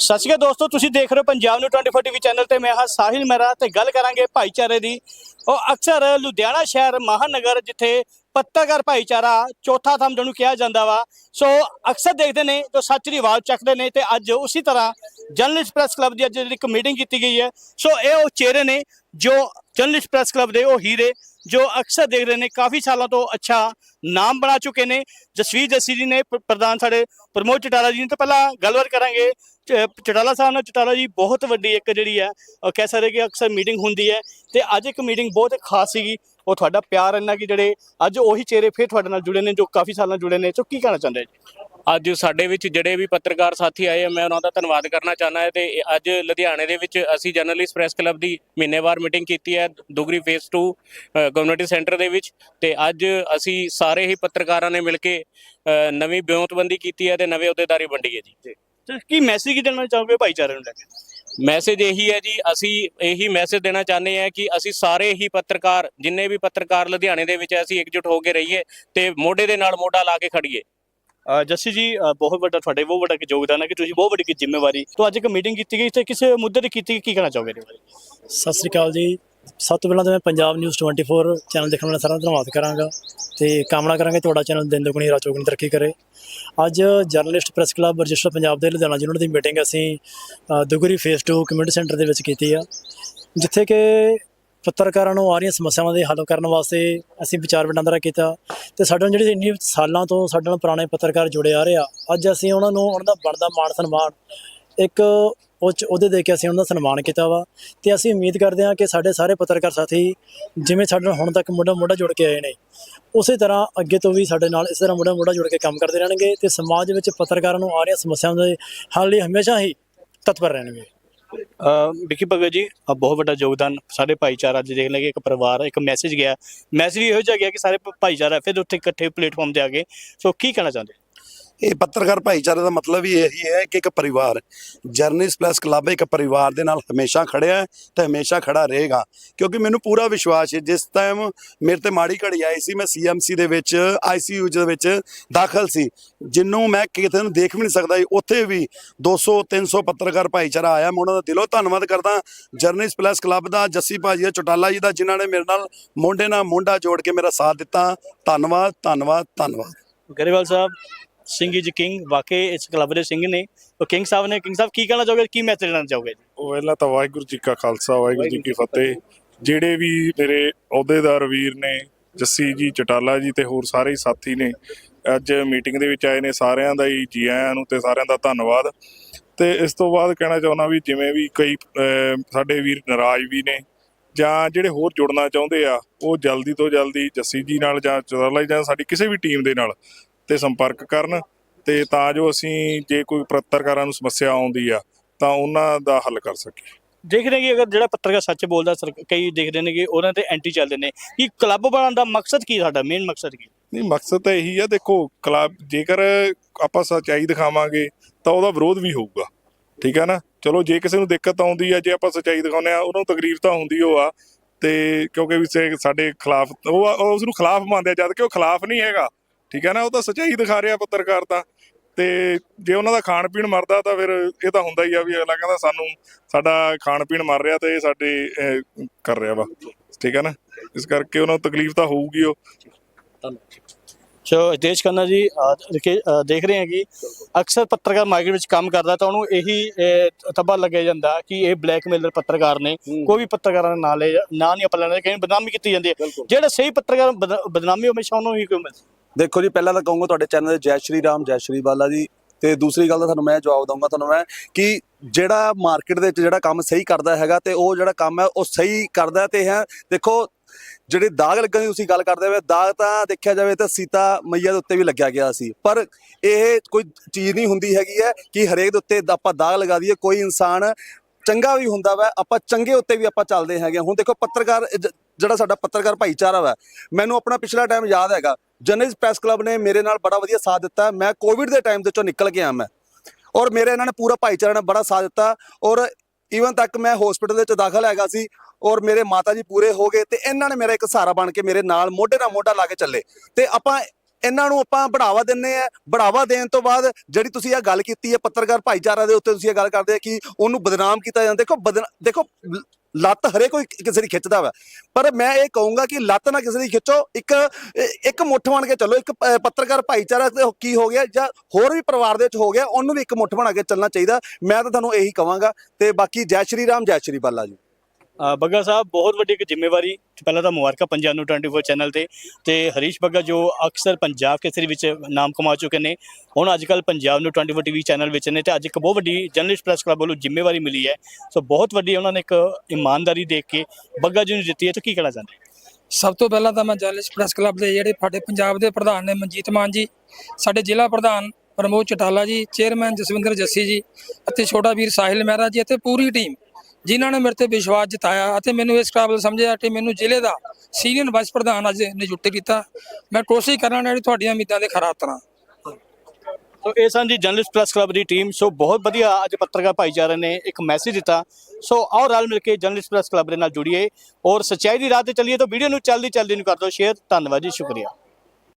ਸਤਿ ਸ਼੍ਰੀ ਅਕਾਲ ਦੋਸਤੋ, ਤੁਸੀਂ ਦੇਖ ਰਹੇ ਹੋ ਪੰਜਾਬ ਨੂੰ 24 ਟੀਵੀ ਚੈਨਲ ਤੇ ਮੈਂ ਹਾਂ ਸਾਹਿਲ ਮਹਿਰਾ ਤੇ ਗੱਲ ਕਰਾਂਗੇ ਭਾਈਚਾਰੇ ਦੀ। ਉਹ ਅਕਸਰ ਲੁਧਿਆਣਾ ਸ਼ਹਿਰ ਮਹਾਨਗਰ ਜਿੱਥੇ ਪੱਤਰਕਾਰ ਭਾਈਚਾਰਾ ਚੌਥਾ ਥੰਮ ਜਿਹਨੂੰ ਕਿਹਾ ਜਾਂਦਾ ਵਾ, ਸੋ ਅਕਸਰ ਦੇਖਦੇ ਨੇ ਜੋ ਸੱਚ ਦੀ ਆਵਾਜ਼ ਚੱਕਦੇ ਨੇ ਤੇ ਅੱਜ ਉਸੇ ਤਰ੍ਹਾਂ ਜਰਨਲਿਸਟ ਪ੍ਰੈਸ ਕਲੱਬ ਦੀ ਅੱਜ ਜਿਹੜੀ ਇੱਕ ਮੀਟਿੰਗ ਕੀਤੀ ਗਈ ਹੈ। ਸੋ ਇਹ ਉਹ ਚਿਹਰੇ ਨੇ ਜੋ ਜਰਨਲਿਸਟ ਪ੍ਰੈਸ ਕਲੱਬ ਦੇ ਉਹ ਹੀਰੇ ਜੋ ਅਕਸਰ ਦੇਖ ਰਹੇ ਨੇ, ਕਾਫੀ ਸਾਲਾਂ ਤੋਂ ਅੱਛਾ ਨਾਮ ਬਣਾ ਚੁੱਕੇ ਨੇ। ਜਸਵੀਰ ਜੱਸੀ ਜੀ ਨੇ ਪ੍ਰਧਾਨ ਸਾਡੇ ਪ੍ਰਮੋਦ ਚਟਾਲਾ ਜੀ ਨੇ। ਤਾਂ ਪਹਿਲਾਂ ਗੱਲਬਾਤ ਕਰਾਂਗੇ, ਚ- ਚਟਾਲਾ ਸਾਹਿਬ ਨਾਲ। ਚਟਾਲਾ ਜੀ ਬਹੁਤ ਵੱਡੀ ਇੱਕ ਜਿਹੜੀ ਹੈ ਕਹਿ ਸਕਦੇ ਕਿ ਅਕਸਰ ਮੀਟਿੰਗ ਹੁੰਦੀ ਹੈ। ਤੇ ਅੱਜ ਇੱਕ ਮੀਟਿੰਗ ਬਹੁਤ ਖਾਸ ਸੀਗੀ। ਉਹ ਤੁਹਾਡਾ ਪਿਆਰ ਇੰਨਾ ਕਿ ਜਿਹੜੇ ਅੱਜ ਉਹੀ ਚਿਹਰੇ ਫਿਰ ਤੁਹਾਡੇ ਨਾਲ ਜੁੜੇ ਨੇ, ਜੋ ਕਾਫੀ ਸਾਲਾਂ ਨਾਲ ਜੁੜੇ ਨੇ। ਸੋ ਕੀ ਕਹਿਣਾ ਚਾਹੁੰਦੇ ਜੀ? ਅੱਜ ਸਾਡੇ ਵਿੱਚ ਜਿਹੜੇ ਵੀ ਪੱਤਰਕਾਰ ਸਾਥੀ ਆਏ ਆ ਮੈਂ ਉਹਨਾਂ ਦਾ ਧੰਨਵਾਦ ਕਰਨਾ ਚਾਹੁੰਦਾ ਹਾਂ ਤੇ ਅੱਜ ਲੁਧਿਆਣੇ ਦੇ ਵਿੱਚ ਅਸੀਂ ਜਰਨਲਿਸਟ ਪ੍ਰੈਸ ਕਲੱਬ ਦੀ ਮਹੀਨੇਵਾਰ ਮੀਟਿੰਗ ਕੀਤੀ ਹੈ ਦੁਗਰੀ ਫੇਸ 2 ਕਮਿਊਨਿਟੀ ਸੈਂਟਰ ਦੇ ਵਿੱਚ ਤੇ ਅੱਜ ਅਸੀਂ ਸਾਰੇ ਹੀ ਪੱਤਰਕਾਰਾਂ ਨੇ ਮਿਲ ਕੇ ਨਵੀਂ ਬਿਉਂਤਬੰਦੀ ਕੀਤੀ ਹੈ ਤੇ ਨਵੇਂ ਅਹੁਦੇਦਾਰੀ ਵੰਡੀ ਹੈ ਜੀ। ਕੀ ਮੈਸੇਜ ਕੀ ਦੇਣਾ ਚਾਹੋਗੇ ਭਾਈਚਾਰੇ ਨੂੰ ਲੈ ਕੇ? ਮੈਸੇਜ ਇਹੀ ਹੈ ਜੀ ਅਸੀਂ ਇਹੀ ਮੈਸੇਜ ਦੇਣਾ ਚਾਹੁੰਦੇ ਹਾਂ ਕਿ ਅਸੀਂ ਸਾਰੇ ਹੀ ਪੱਤਰਕਾਰ ਜਿੰਨੇ ਵੀ ਪੱਤਰਕਾਰ ਲੁਧਿਆਣੇ ਦੇ ਵਿੱਚ ਅਸੀਂ ਇਕਜੁੱਟ ਹੋ ਕੇ ਰਹੀਏ ਤੇ ਮੋਢੇ ਦੇ ਨਾਲ ਮੋਢਾ ਲਾ ਕੇ ਖੜੀਏ ਜੱਸੀ ਜੀ ਬਹੁਤ ਵੱਡਾ ਤੁਹਾਡੇ ਬਹੁਤ ਵੱਡਾ ਯੋਗਦਾਨ ਹੈ ਕਿ ਤੁਸੀਂ ਬਹੁਤ ਵੱਡੀ ਇੱਕ ਜ਼ਿੰਮੇਵਾਰੀ ਤੋਂ ਅੱਜ ਇੱਕ ਮੀਟਿੰਗ ਕੀਤੀ ਗਈ ਤੇ ਕਿਸੇ ਮੁੱਦੇ ਤੇ ਕੀਤੀ ਗਈ, ਕੀ ਕਹਿਣਾ ਚਾਹੋਗੇ ਇਹਦੇ ਬਾਰੇ? ਸਤਿ ਸ੍ਰੀ ਅਕਾਲ ਜੀ। ਸਭ ਤੋਂ ਪਹਿਲਾਂ ਤਾਂ ਮੈਂ ਪੰਜਾਬ ਨਿਊਜ਼ 24 ਚੈਨਲ ਦੇਖਣ ਵਾਲਾ ਸਾਰਿਆਂ ਦਾ ਧੰਨਵਾਦ ਕਰਾਂਗਾ ਤੇ ਕਾਮਨਾ ਕਰਾਂਗੇ ਤੁਹਾਡਾ ਚੈਨਲ ਦਿਨ ਦੁਗਣੀ ਰਾਤ ਚੌਗੁਣੀ ਤਰੱਕੀ ਕਰੇ। ਅੱਜ journalist press club register Punjab ਦੇ ਲੁਧਿਆਣਾ ਯੂਨਿਟ ਦੀ ਮੀਟਿੰਗ ਅਸੀਂ ਅ, ਦੁਗਰੀ ਫੇਸ 2 ਕਮਿਊਨਿਟੀ ਸੈਂਟਰ ਦੇ ਵਿੱਚ ਕੀਤੀ ਆ ਜਿੱਥੇ ਕਿ ਪੱਤਰਕਾਰਾਂ ਨੂੰ ਆ ਰਹੀਆਂ ਸਮੱਸਿਆਵਾਂ ਦੇ ਹੱਲ ਕਰਨ ਵਾਸਤੇ ਅਸੀਂ ਵਿਚਾਰ ਵਟਾਂਦਰਾ ਕੀਤਾ ਤੇ ਸਾਡੇ ਨਾਲ ਜਿਹੜੇ ਇੰਨੀ ਸਾਲਾਂ ਤੋਂ ਸਾਡੇ ਨਾਲ ਪੁਰਾਣੇ ਪੱਤਰਕਾਰ ਜੁੜੇ ਆ ਰਹੇ ਆ, ਅੱਜ ਅਸੀਂ ਉਹਨਾਂ ਨੂੰ ਉਹਨਾਂ ਦਾ ਬਣਦਾ ਮਾਣ ਸਨਮਾਨ ਇੱਕ ਉੱਚ ਉਹਦੇ ਦੇ ਕੇ ਅਸੀਂ ਉਹਨਾਂ ਦਾ ਸਨਮਾਨ ਕੀਤਾ ਵਾ ਤੇ ਅਸੀਂ ਉਮੀਦ ਕਰਦੇ ਹਾਂ ਕਿ ਸਾਡੇ ਸਾਰੇ ਪੱਤਰਕਾਰ ਸਾਥੀ ਜਿਵੇਂ ਸਾਡੇ ਨਾਲ ਹੁਣ ਤੱਕ ਮੋਢਾ ਮੋਢਾ ਜੁੜ ਕੇ ਆਏ ਨੇ, ਉਸੇ ਤਰ੍ਹਾਂ ਅੱਗੇ ਤੋਂ ਵੀ ਸਾਡੇ ਨਾਲ ਇਸ ਤਰ੍ਹਾਂ ਮੋਢਾ ਮੋਢਾ ਜੁੜ ਕੇ ਕੰਮ ਕਰਦੇ ਰਹਿਣਗੇ ਤੇ ਸਮਾਜ ਵਿੱਚ ਪੱਤਰਕਾਰਾਂ ਨੂੰ ਆ ਰਹੀਆਂ ਸਮੱਸਿਆਵਾਂ ਦੇ ਹੱਲ ਲਈ ਹਮੇਸ਼ਾ ਹੀ ਤਤਪਰ ਰਹਿਣਗੇ। ਵਿੱਕੀ ਭਗਤ ਜੀ ਅ, ਬਹੁਤ ਵੱਡਾ ਯੋਗਦਾਨ ਸਾਡੇ ਭਾਈਚਾਰਾ ਅੱਜ ਦੇਖ ਲਗੇ ਇੱਕ ਪਰਿਵਾਰ ਇੱਕ ਮੈਸੇਜ ਗਿਆ। ਮੈਸੇਜ ਇਹੋ ਜਿਹਾ ਗਿਆ ਕਿ ਸਾਰੇ ਭਾਈਚਾਰਾ ਫਿਰ ਉੱਥੇ ਇਕੱਠੇ ਪਲੇਟਫਾਰਮ ਤੇ ਆ ਗਏ। ਸੋ ਕੀ ਕਹਿਣਾ ਚਾਹੁੰਦੇ? ਇਹ ਪੱਤਰਕਾਰ ਭਾਈਚਾਰੇ ਦਾ ਮਤਲਬ ਹੀ ਇਹੀ ਹੈ ਕਿ ਇੱਕ ਪਰਿਵਾਰ ਜਰਨਲਿਸਟ ਪਲੱਸ ਕਲੱਬ ਇੱਕ ਪਰਿਵਾਰ ਦੇ ਨਾਲ ਹਮੇਸ਼ਾ ਖੜਿਆ ਹੈ ਤੇ ਹਮੇਸ਼ਾ ਖੜਾ ਰਹੇਗਾ। ਕਿਉਂਕਿ ਮੈਨੂੰ ਪੂਰਾ ਵਿਸ਼ਵਾਸ ਹੈ, ਜਿਸ ਟਾਈਮ ਮੇਰੇ ਤੇ ਮਾੜੀ ਘੜੀ ਆਈ ਸੀ, ਮੈਂ ਸੀਐਮਸੀ ਦੇ ਵਿੱਚ ਆਈਸੀਯੂ ਦੇ ਵਿੱਚ ਦਾਖਲ ਸੀ। ਜਿੰਨੂੰ ਮੈਂ ਕਿਤੇ ਨੂੰ ਦੇਖ ਵੀ ਨਹੀਂ ਸਕਦਾ ਉੱਥੇ ਵੀ 200 300 ਪੱਤਰਕਾਰ ਭਾਈਚਾਰਾ ਆਇਆ। ਮੈਂ ਉਹਨਾਂ ਦਾ ਦਿਲੋਂ ਧੰਨਵਾਦ ਕਰਦਾ। ਜਰਨਲਿਸਟ ਪਲੱਸ ਕਲੱਬ ਦਾ, ਜੱਸੀ ਭਾਜੀ ਦਾ, ਚੋਟਾਲਾ ਜੀ ਦਾ, ਜਿਨ੍ਹਾਂ ਨੇ ਮੇਰੇ ਨਾਲ ਮੋਢੇ ਨਾਲ ਮੋਢਾ ਜੋੜ ਕੇ ਮੇਰਾ ਸਾਥ ਦਿੱਤਾ। ਧੰਨਵਾਦ ਧੰਨਵਾਦ ਧੰਨਵਾਦ। ਗਰੇਵਾਲ ਸਾਹਿਬ ਸਿੰਘ ਇਜ ਕਿੰਗ ਵਾਕਈ ਇਸ ਕਲੱਬ ਦੇ ਸਿੰਘ ਨੇ। ਉਹ ਕਿੰਗ ਸਾਹਿਬ ਨੇ ਕਿੰਗ ਸਾਹਿਬ ਕੀ ਕਹਿਣਾ ਚਾਹੋਗੇ? ਕੀ ਮੈਸੇਜ ਦੇਣਾ ਚਾਹੋਗੇ ਜੀ? ਉਹ ਪਹਿਲਾਂ ਤਾਂ ਵਾਹਿਗੁਰੂ ਜੀ ਕਾ ਖਾਲਸਾ ਵਾਹਿਗੁਰੂ ਜੀ ਕੀ ਫਤਿਹ। ਜਿਹੜੇ ਵੀ ਮੇਰੇ ਅਹੁਦੇਦਾਰ ਵੀਰ ਨੇ ਜੱਸੀ ਜੀ ਚਟਾਲਾ ਜੀ ਤੇ ਹੋਰ ਸਾਰੇ ਸਾਥੀ ਨੇ ਅੱਜ ਮੀਟਿੰਗ ਦੇ ਵਿੱਚ ਆਏ ਨੇ ਸਾਰਿਆਂ ਦਾ ਹੀ ਜੀ ਆਇਆਂ ਨੂੰ ਤੇ ਸਾਰਿਆਂ ਦਾ ਧੰਨਵਾਦ। ਤੇ ਇਸ ਤੋਂ ਬਾਅਦ ਕਹਿਣਾ ਚਾਹੁੰਦਾ ਵੀ ਜਿਵੇਂ ਵੀ ਕਈ ਸਾਡੇ ਵੀਰ ਨਾਰਾਜ਼ ਵੀ ਨੇ ਜਾਂ ਜਿਹੜੇ ਹੋਰ ਜੁੜਨਾ ਚਾਹੁੰਦੇ ਆ ਉਹ ਜਲਦੀ ਤੋਂ ਜਲਦੀ ਜੱਸੀ ਜੀ ਨਾਲ ਜਾਂ ਚਟਾਲਾ ਜੀ ਜਾਂ ਸਾਡੀ ਕਿਸੇ ਵੀ ਟੀਮ ਦੇ ਨਾਲ ਤੇ ਸੰਪਰਕ ਕਰਨ ਤੇ ਤਾਂ ਜੋ ਅਸੀਂ ਜੇ ਕੋਈ ਪੱਤਰਕਾਰਾਂ ਨੂੰ ਸਮੱਸਿਆ ਆਉਂਦੀ ਆ ਤਾਂ ਉਹਨਾਂ ਦਾ ਹੱਲ ਕਰ ਸਕੀਏ। ਦੇਖਦੇ ਨੇ ਕਿ ਅਗਰ ਜਿਹੜਾ ਪੱਤਰਕਾਰ ਸੱਚ ਬੋਲਦਾ ਕਈ ਦੇਖਦੇ ਨੇ ਕਿ ਉਹਨਾਂ ਤੇ ਐਂਟੀ ਚੱਲਦੇ ਨੇ। ਕਿ ਕਲੱਬ ਬਣਾਉਣ ਦਾ ਮਕਸਦ ਕੀ ਸਾਡਾ? ਮੇਨ ਮਕਸਦ ਕੀ? ਨਹੀਂ ਮਕਸਦ ਤਾਂ ਇਹੀ ਆ ਦੇਖੋ ਕਲੱਬ ਜੇਕਰ ਆਪਾਂ ਸੱਚਾਈ ਦਿਖਾਵਾਂਗੇ ਤਾਂ ਉਹਦਾ ਵਿਰੋਧ ਵੀ ਹੋਊਗਾ। ਠੀਕ ਆ ਨਾ? ਚਲੋ ਜੇ ਕਿਸੇ ਨੂੰ ਦਿੱਕਤ ਆਉਂਦੀ ਆ ਜੇ ਆਪਾਂ ਸੱਚਾਈ ਦਿਖਾਉਂਦੇ ਆ ਉਹਨੂੰ ਤਕਲੀਫ ਤਾਂ ਹੁੰਦੀ ਉਹ ਆ। ਤੇ ਕਿਉਂਕਿ ਵੀ ਸਾਡੇ ਖਿਲਾਫ ਉਹ ਉਹ ਉਸ ਨੂੰ ਖਿਲਾਫ ਮੰਨਦੇ ਆ ਜਦ ਕਿ ਉਹ ਖਿਲਾਫ ਨਹੀਂ ਹੈਗਾ। ਠੀਕ ਹੈ ਨਾ ਉਹ ਤਾਂ ਸੱਚਾਈ ਦਿਖਾ ਰਿਹਾ ਪੱਤਰਕਾਰ ਤਾਂ। ਤੇ ਜੇ ਉਹਨਾਂ ਦਾ ਖਾਣ ਪੀਣ ਮਰਦਾ ਤਾਂ ਫਿਰ ਇਹ ਤਾਂ ਹੁੰਦਾ ਹੀ ਆ ਵੀ ਅਗਲਾ ਕਹਿੰਦਾ ਸਾਨੂੰ ਸਾਡਾ ਖਾਣ ਪੀਣ ਮਰ ਰਿਹਾ ਤੇ ਇਹ ਸਾਡੇ ਕਰ ਰਿਹਾ ਵਾ। ਠੀਕ ਹੈ ਨਾ ਇਸ ਕਰਕੇ ਉਹਨਾਂ ਨੂੰ ਤਕਲੀਫ ਤਾਂ ਹੋਊਗੀ ਉਹ। ਸੋ ਦੇਸ਼ ਖੰਨਾ ਜੀ ਦੇਖੇ- ਰਹੇ ਹਾਂ ਕਿ ਅਕਸਰ ਪੱਤਰਕਾਰ ਮਾਰਕੀਟ ਵਿੱਚ ਕੰਮ ਕਰਦਾ ਤਾਂ ਉਹਨੂੰ ਇਹੀ ਤੱਬਾ ਲੱਗਿਆ ਜਾਂਦਾ ਕਿ ਇਹ ਬਲੈਕਮੇਲਰ ਪੱਤਰਕਾਰ ਨੇ। ਕੋਈ ਵੀ ਪੱਤਰਕਾਰਾਂ ਦਾ ਨਾਂ ਲੈ ਨਾਂ ਨਹੀਂ ਆਪਾਂ ਲੈਣਾ ਕਹੀਂ ਬਦਨਾਮੀ ਕੀਤੀ ਜਾਂਦੀ ਹੈ। ਜਿਹੜਾ ਸਹੀ ਪੱਤਰਕਾਰ ਬਦ- ਬਦਨਾਮੀ ਹਮੇਸ਼ਾ ਉਹਨੂੰ ਹੀ ਕਿਉਂ ਮਿਲਦੀ। ਦੇਖੋ ਜੀ, ਪਹਿਲਾਂ ਤਾਂ ਕਹੂੰਗਾ ਤੁਹਾਡੇ ਚੈਨਲ ਤੇ ਜੈ ਸ਼੍ਰੀ ਰਾਮ, ਜੈ ਸ਼੍ਰੀ ਬਾਲਾ ਜੀ। ਤੇ ਦੂਸਰੀ ਗੱਲ ਤਾਂ ਤੁਹਾਨੂੰ ਮੈਂ ਜਵਾਬ ਦਊਂਗਾ ਤੁਹਾਨੂੰ ਮੈਂ ਕਿ ਜਿਹੜਾ ਮਾਰਕੀਟ ਦੇ ਵਿੱਚ ਜਿਹੜਾ ਕੰਮ ਸਹੀ ਕਰਦਾ ਹੈਗਾ ਤੇ ਉਹ ਜਿਹੜਾ ਕੰਮ ਹੈ, ਉਹ ਸਹੀ ਕਰਦਾ ਤੇ ਹੈ। ਦੇਖੋ, ਜਿਹੜੇ ਦਾਗ ਲੱਗਣ ਦੀ ਤੁਸੀਂ ਗੱਲ ਕਰਦੇ ਹੋ ਦਾਗ ਤਾਂ ਦੇਖਿਆ ਜਾਵੇ ਤਾਂ ਸੀਤਾ ਮਈਆ ਦੇ ਉੱਤੇ ਵੀ ਲੱਗਿਆ ਗਿਆ ਸੀ। ਪਰ ਇਹ ਕੋਈ ਚੀਜ਼ ਨਹੀਂ ਹੁੰਦੀ ਹੈਗੀ ਹੈ ਕਿ ਹਰੇਕ ਦੇ ਉੱਤੇ ਆਪਾਂ ਦਾਗ ਲਗਾ ਦਈਏ। ਕੋਈ ਇਨਸਾਨ ਚੰਗਾ ਵੀ ਹੁੰਦਾ ਵਾ, ਆਪਾਂ ਚੰਗੇ ਉੱਤੇ ਵੀ ਆਪਾਂ ਚੱਲਦੇ ਹੈਗੇ ਹਾਂ। ਹੁਣ ਦੇਖੋ, ਪੱਤਰਕਾਰ, ਜ- ਜਿਹੜਾ ਸਾਡਾ ਪੱਤਰਕਾਰ ਭਾਈਚਾਰਾ ਵਾ, ਮੈਨੂੰ ਆਪਣਾ ਪਿਛਲਾ ਟਾਈਮ ਯਾਦ ਹੈਗਾ। ਜਰਨਲਿਸਟ ਪ੍ਰੈਸ ਕਲੱਬ ਨੇ ਮੇਰੇ ਨਾਲ ਬੜਾ ਵਧੀਆ ਸਾਥ ਦਿੱਤਾ। ਮੈਂ ਕੋਵਿਡ ਦੇ ਟਾਈਮ ਦੇ ਚੋਂ ਨਿਕਲ ਕੇ ਆ ਮੈਂ। ਔਰ ਮੇਰੇ ਇਹਨਾਂ ਨੇ ਪੂਰਾ ਭਾਈਚਾਰਾ ਨੇ ਬੜਾ ਸਾਥ ਦਿੱਤਾ। ਔਰ ਈਵਨ ਤੱਕ ਮੈਂ ਹਸਪੀਟਲ ਦੇ ਵਿੱਚ ਦਾਖਲ ਹੈਗਾ ਸੀ। ਔਰ ਮੇਰੇ ਮਾਤਾ ਜੀ ਪੂਰੇ ਹੋ ਗਏ ਤੇ ਇਹਨਾਂ ਨੇ ਮੇਰਾ ਇੱਕ ਸਹਾਰਾ ਬਣ ਕੇ ਮੇਰੇ ਨਾਲ ਮੋਢੇ ਨਾਲ ਮੋਢਾ ਲਾ ਕੇ ਚੱਲੇ। ਤੇ ਆਪਾਂ ਇਹਨਾਂ ਨੂੰ ਆਪਾਂ ਬੜਾਵਾ ਦਿੰਨੇ ਆ। ਬੜਾਵਾ ਦੇਣ ਤੋਂ ਬਾਅਦ ਜਿਹੜੀ ਤੁਸੀਂ ਇਹ ਗੱਲ ਕੀਤੀ ਹੈ ਪੱਤਰਕਾਰ ਭਾਈਚਾਰਾ ਦੇ ਉੱਤੇ ਤੁਸੀਂ ਇਹ ਗੱਲ ਕਰਦੇ ਆ ਕਿ ਉਹਨੂੰ ਬਦਨਾਮ ਕੀਤਾ ਜਾਂਦਾ। ਦੇਖੋ ਬਦਨ ਦੇਖੋ ਲੱਤ ਹਰੇ ਕੋਈ ਕਿਸੇ ਦੀ ਖਿੱਚਦਾ ਵਾ। ਪਰ ਮੈਂ ਇਹ ਕਹੂੰਗਾ ਕਿ ਲੱਤ ਨਾ ਕਿਸੇ ਦੀ ਖਿੱਚੋ। ਇੱਕ ਇੱਕ ਮੁੱਠ ਬਣ ਕੇ ਚੱਲੋ। ਇੱਕ ਪੱਤਰਕਾਰ ਭਾਈਚਾਰਾ ਕੀ ਹੋ ਗਿਆ ਜਾਂ ਹੋਰ ਵੀ ਪਰਿਵਾਰ ਦੇ ਵਿੱਚ ਹੋ ਗਿਆ, ਉਹਨੂੰ ਵੀ ਇੱਕ ਮੁੱਠ ਬਣਾ ਕੇ ਚੱਲਣਾ ਚਾਹੀਦਾ। ਮੈਂ ਤਾਂ ਤੁਹਾਨੂੰ ਇਹੀ ਕਹਾਂਗਾ ਤੇ ਬਾਕੀ ਜੈ ਸ਼੍ਰੀ ਰਾਮ, ਜੈ ਸ਼੍ਰੀ ਬਾਲਾ ਜੀ। ਅ, ਬੱਗਾ ਸਾਹਿਬ ਬਹੁਤ ਵੱਡੀ ਇੱਕ ਜ਼ਿੰਮੇਵਾਰੀ ਪਹਿਲਾਂ ਤਾਂ ਮੁਬਾਰਕਾਂ ਪੰਜਾਬ ਨੂੰ 24 ਚੈਨਲ ਤੇ ਤੇ ਹਰੀਸ਼ ਬੱਗਾ ਜੋ ਅਕਸਰ ਪੰਜਾਬ ਕੇਸਰੀ ਵਿੱਚ ਨਾਮ ਕਮਾ ਚੁੱਕੇ ਨੇ ਹੁਣ ਅੱਜ ਕੱਲ ਪੰਜਾਬ ਨੂੰ 24 ਟੀਵੀ ਚੈਨਲ ਵਿੱਚ ਨੇ ਤੇ ਅੱਜ ਇੱਕ ਬਹੁਤ ਵੱਡੀ ਜਰਨਲਿਸਟ ਪ੍ਰੈਸ ਕਲੱਬ ਵੱਲੋਂ ਜ਼ਿੰਮੇਵਾਰੀ ਮਿਲੀ ਹੈ। ਸੋ ਬਹੁਤ ਵੱਡੀ ਉਹਨਾਂ ਨੇ ਇੱਕ ਇਮਾਨਦਾਰੀ ਦੇਖ ਕੇ ਬੱਗਾ ਜੀ ਨੂੰ ਦਿੱਤੀ ਹੈ ਤਾਂ ਕੀ ਕਹਿਣਾ ਚਾਹੁੰਦੇ? ਸਭ ਤੋਂ ਪਹਿਲਾਂ ਤਾਂ ਮੈਂ ਜਰਨਲਿਸਟ ਪ੍ਰੈਸ ਕਲੱਬ ਦੇ ਜਿਹੜੇ ਸਾਡੇ ਪੰਜਾਬ ਦੇ ਪ੍ਰਧਾਨ ਨੇ ਮਨਜੀਤ ਮਾਨ ਜੀ ਸਾਡੇ ਜ਼ਿਲ੍ਹਾ ਪ੍ਰਧਾਨ ਪ੍ਰਮੋਦ ਚਟਾਲਾ ਜੀ ਚੇਅਰਮੈਨ ਜਸਵਿੰਦਰ ਜੱਸੀ ਜੀ ਅਤੇ ਛੋਟਾ ਵੀਰ ਸਾਹਿਲ ਮਹਿਰਾ ਜੀ ਅਤੇ ਪੂਰੀ ਟੀਮ ਜਿਨ੍ਹਾਂ ਨੇ ਮੇਰੇ ਤੇ ਵਿਸ਼ਵਾਸ ਜਤਾਇਆ ਅਤੇ ਮੈਨੂੰ ਇਸ ਕਾਬਲ ਸਮਝਿਆ ਕਿ ਮੈਨੂੰ ਜ਼ਿਲ੍ਹੇ ਦਾ ਸੀਨੀਅਰ ਵਾਈਸ ਪ੍ਰਧਾਨ ਅੱਜ ਨਿਯੁਕਤ ਕੀਤਾ। ਮੈਂ ਕੋਸ਼ਿਸ਼ ਕਰਾਂਗਾ ਜਿਹੜੀ ਤੁਹਾਡੀਆਂ ਉਮੀਦਾਂ ਦੇ ਖਰਾ ਉਤਰਾਂ ਸੋ ਇਹ ਸਨ ਜੀ ਜਰਨਲਿਸਟ ਪ੍ਰੈਸ ਕਲੱਬ ਦੀ ਟੀਮ। ਸੋ ਬਹੁਤ ਵਧੀਆ ਅੱਜ ਪੱਤਰਕਾਰ ਭਾਈਚਾਰੇ ਨੇ ਇੱਕ ਮੈਸੇਜ ਦਿੱਤਾ। ਸੋ ਆਓ ਰਲ ਮਿਲ ਕੇ ਜਰਨਲਿਸਟ ਪ੍ਰੈਸ ਕਲੱਬ ਦੇ ਨਾਲ ਜੁੜੀਏ। ਔਰ ਸੱਚਾਈ ਦੀ ਰਾਹ ਤੇ ਚੱਲੀਏ ਤਾਂ ਵੀਡੀਓ ਨੂੰ ਚੱਲਦੀ ਚੱਲਦੀ ਨੂੰ ਕਰ ਦਿਓ ਸ਼ੇਅਰ। ਧੰਨਵਾਦ ਜੀ, ਸ਼ੁਕਰੀਆ।